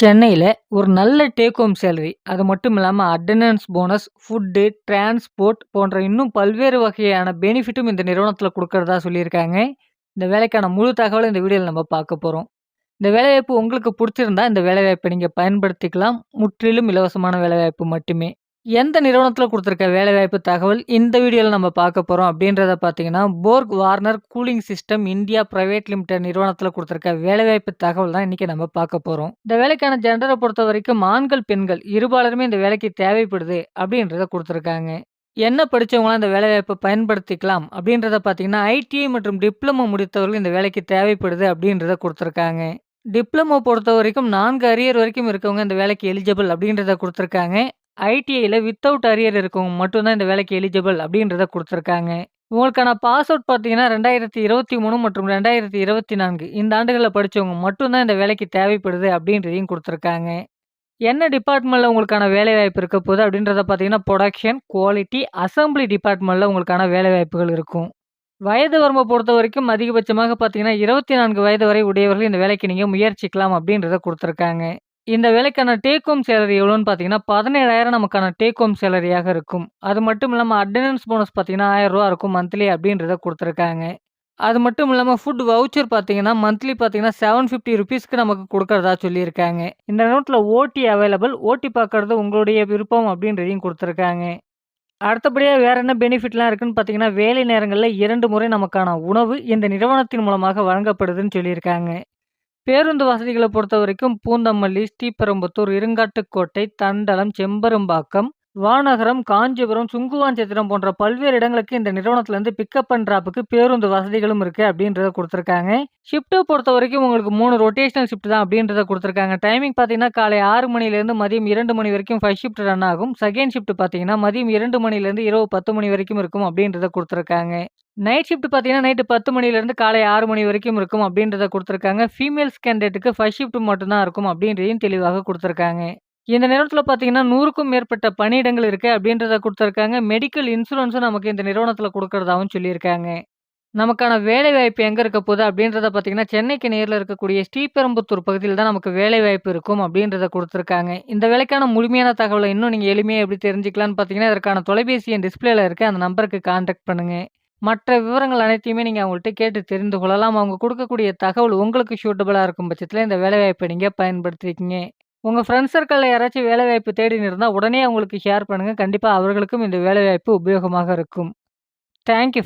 சென்னையில் ஒரு நல்ல டேக் ஹோம் சேலரி, அது மட்டும் இல்லாமல் அட்டண்டன்ஸ் போனஸ், ஃபுட்டு, டிரான்ஸ்போர்ட் போன்ற இன்னும் பல்வேறு வகையான பெனிஃபிட்டும் இந்த நிறுவனத்தில் கொடுக்கறதா சொல்லியிருக்காங்க. இந்த வேலைக்கான முழு தகவலும் இந்த வீடியோவில் நம்ம பார்க்க போகிறோம் இந்த வேலைவாய்ப்பு உங்களுக்கு பிடிச்சிருந்தா இந்த வேலைவாய்ப்பை நீங்கள் பயன்படுத்திக்கலாம். முற்றிலும் இலவசமான வேலைவாய்ப்பு மட்டுமே. எந்த நிறுவனத்தில் கொடுத்துருக்க வேலைவாய்ப்பு தகவல் இந்த வீடியோவில் நம்ம பார்க்க போகிறோம் அப்படின்றத பார்த்தீங்கன்னா, Borg Warner cooling system India private limited நிறுவனத்தில் கொடுத்துருக்க வேலைவாய்ப்பு தகவல் தான் இன்றைக்கி நம்ம பார்க்க போகிறோம் இந்த வேலைக்கான ஜென்ரலை பொறுத்த வரைக்கும் ஆண்கள், பெண்கள் இருபாலருமே இந்த வேலைக்கு தேவைப்படுது அப்படின்றத கொடுத்துருக்காங்க. என்ன படித்தவங்களாம் இந்த வேலைவாய்ப்பை பயன்படுத்திக்கலாம் அப்படின்றத பார்த்தீங்கன்னா, ஐடிஐ மற்றும் டிப்ளமோ முடித்தவர்கள் இந்த வேலைக்கு தேவைப்படுது அப்படின்றத கொடுத்துருக்காங்க. டிப்ளமோ பொறுத்த வரைக்கும் நான்கு அரியர் வரைக்கும் இருக்கவங்க இந்த வேலைக்கு எலிஜிபிள் அப்படின்றத கொடுத்துருக்காங்க. ஐடிஐயில் வித்தவுட் அரியர் இருக்கவங்க மட்டும் தான் இந்த வேலைக்கு எலிஜிபிள் அப்படின்றத கொடுத்துருக்காங்க. உங்களுக்கான பாஸ் அவுட் பார்த்தீங்கன்னா, 2023 மற்றும் 2024 இந்த ஆண்டுகளில் படிச்சவங்க மட்டும்தான் இந்த வேலைக்கு தேவைப்படுது அப்படின்றதையும் கொடுத்துருக்காங்க. என்ன டிபார்ட்மெண்ட்டில் உங்களுக்கான வேலைவாய்ப்பு இருக்க போகுது அப்படின்றத பார்த்தீங்கன்னா, புரொடக்ஷன், குவாலிட்டி, அசெம்பிளி டிபார்ட்மெண்ட்டில் உங்களுக்கான வேலைவாய்ப்புகள் இருக்கும். வயது வரம்பை பொறுத்த வரைக்கும் அதிகபட்சமாக பார்த்தீங்கன்னா, 24 வயது வரை உடையவர்கள் இந்த வேலைக்கு நீங்கள் முயற்சிக்கலாம் அப்படின்றத கொடுத்துருக்காங்க. இந்த வேலைக்கான டேக் ஹோம் சேலரி எவ்வளோன்னு பார்த்தீங்கன்னா, 17,000 நமக்கான டேக் ஹோம் சேலரியாக இருக்கும். அது மட்டும் இல்லாமல் அட்டண்டன்ஸ் போனஸ் பார்த்தீங்கன்னா, ரூ. 1000 இருக்கும் மந்த்லி அப்படின்றத கொடுத்துருக்காங்க அது மட்டும் இல்லாமல் ஃபுட் வவுச்சர் பார்த்தீங்கன்னா, மந்த்லி பார்த்தீங்கன்னா, செவன் ஃபிஃப்டி ருபீஸ்க்கு நமக்கு கொடுக்கறதா சொல்லியிருக்காங்க. இந்த நோட்டில் ஓட்டி அவைலபிள். ஓட்டி பார்க்கறது உங்களுடைய விருப்பம் அப்படின்றதையும் கொடுத்துருக்காங்க அடுத்தபடியாக வேற என்ன பெனிஃபிட்லாம் இருக்குன்னு பார்த்தீங்கன்னா, வேலை நேரங்களில் இரண்டு முறை நமக்கான உணவு இந்த நிறுவனத்தின் மூலமாக வழங்கப்படுதுன்னு சொல்லியிருக்காங்க. பேருந்து வசதிகளை பொறுத்த வரைக்கும் பூந்தமல்லி, ஸ்ரீபெரும்புத்தூர், இருங்காட்டுக்கோட்டை, தண்டலம், செம்பரும்பாக்கம் வானகரம், காஞ்சிபுரம், சுங்குவான்சத்திரம் போன்ற பல்வேறு இடங்களுக்கு இந்த நிறுவனத்திலேருந்து பிக்கப் அண்ட் ட்ராப்புக்கு பேருந்து வசதிகளும் இருக்குது அப்படின்றத கொடுத்துருக்காங்க. ஷிஃப்ட்டை பொறுத்த வரைக்கும் உங்களுக்கு மூணு ரொட்டேஷனல் ஷிஃப்ட் தான் அப்படின்றத கொடுத்துருக்காங்க. டைமிங் பார்த்தீங்கன்னா, காலை ஆறு மணிலேருந்து மதியம் இரண்டு மணி வரைக்கும் ஃபர்ஸ்ட் ஷிஃப்ட் ரன் ஆகும். செகண்ட் ஷிஃப்ட் பார்த்தீங்கன்னா, மதியம் இரண்டு மணிலேருந்து இரவு 10 மணி வரைக்கும் இருக்கும் அப்படின்றத கொடுத்துருக்காங்க. நைட் ஷிஃப்ட் பார்த்தீங்கன்னா, நைட்டு பத்து மணிலேருந்து காலை ஆறு மணி வரைக்கும் இருக்கும் அப்படின்றத கொடுத்துருக்காங்க. ஃபீமேல்ஸ் கேண்டிடேட்டுக்கு ஃபர்ஸ்ட் ஷிஃப்ட் மட்டும் தான் இருக்கும் அப்படின்றதையும் தெளிவாக கொடுத்துருக்காங்க. இந்த நேரத்தில் பார்த்தீங்கன்னா, 100க்கும் மேற்பட்ட பணியிடங்கள் இருக்கு அப்படின்றத கொடுத்துருக்காங்க மெடிக்கல் இன்சூரன்ஸும் நமக்கு இந்த நிறுவனத்தில் கொடுக்குறதாகவும் சொல்லியிருக்காங்க. நமக்கான வேலைவாய்ப்பு எங்கே இருக்க போகுது அப்படின்றத பார்த்தீங்கன்னா, சென்னைக்கு நேரில் இருக்கக்கூடிய ஸ்ரீபெரும்புத்தூர் பகுதியில் தான் நமக்கு வேலைவாய்ப்பு இருக்கும் அப்படின்றத கொடுத்துருக்காங்க இந்த வேலைக்கான முழுமையான தகவலை இன்னும் நீங்கள் எளிமையாக எப்படி தெரிஞ்சுக்கலாம்னு பார்த்தீங்கன்னா, இதற்கான தொலைபேசி என் டிஸ்ப்ளேல இருக்க அந்த நம்பருக்கு கான்டாக்ட் பண்ணுங்க. மற்ற விவரங்கள் அனைத்தையுமே நீங்கள் அவங்கள்ட்ட கேட்டு தெரிந்து கொள்ளலாம். அவங்க கொடுக்கக்கூடிய தகவல் உங்களுக்கு சூட்டபுளாக இருக்கும் பட்சத்தில் இந்த வேலைவாய்ப்பை நீங்கள் பயன்படுத்திருக்கீங்க உங்க ஃப்ரெண்ட்ஸ் சர்க்கிளில் யாராச்சும் வேலைவாய்ப்பு தேடின்னு இருந்தால் உடனே அவங்களுக்கு ஷேர் பண்ணுங்க. கண்டிப்பா அவர்களுக்கும் இந்த வேலைவாய்ப்பு உபயோகமாக இருக்கும். Thank you